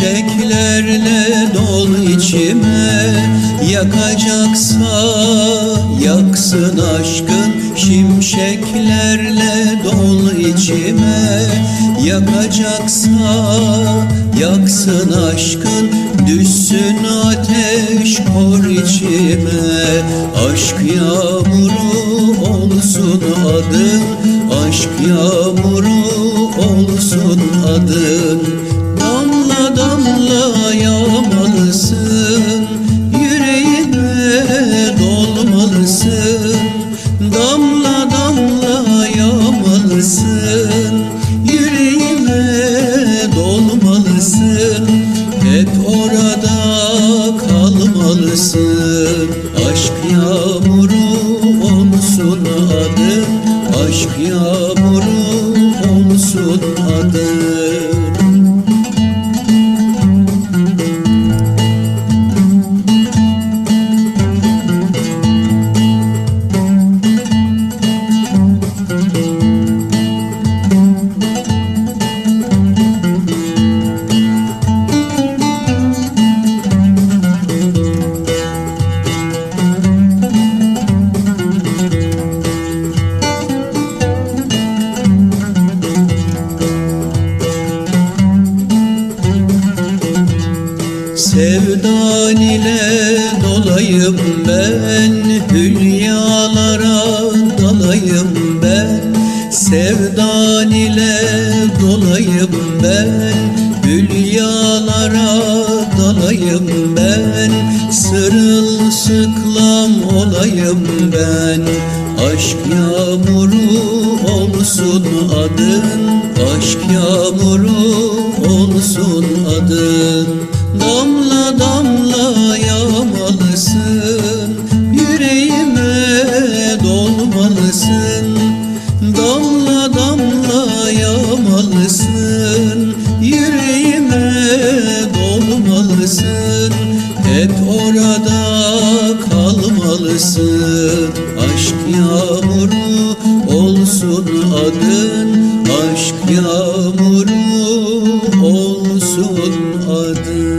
Şimşeklerle dol içime. Yakacaksa yaksın aşkın Şimşeklerle dol içime. Yakacaksa yaksın aşkın Düşsün ateş kor içime. Aşk yağmuru olsun adın Aşk yağmuru olsun adın Damla damla yağmalısın Yüreğime dolmalısın. Hep orada kalmalısın. Aşk yağmuru olsun adın Aşk yağmuru olsun adın Sevdan ile dolayım ben Hülyalara dalayım ben. Sevdan ile dolayım ben Hülyalara dalayım ben. Sırılsıklam olayım ben Aşk yağmuru olsun adın. Aşk yağmuru olsun adın Damla damla yağmalısın Yüreğime dolmalısın. Damla damla yağmalısın Yüreğime dolmalısın. Hep orada kalmalısın. Aşk yağmuru olsun adın Aşk yağmuru olsun adın.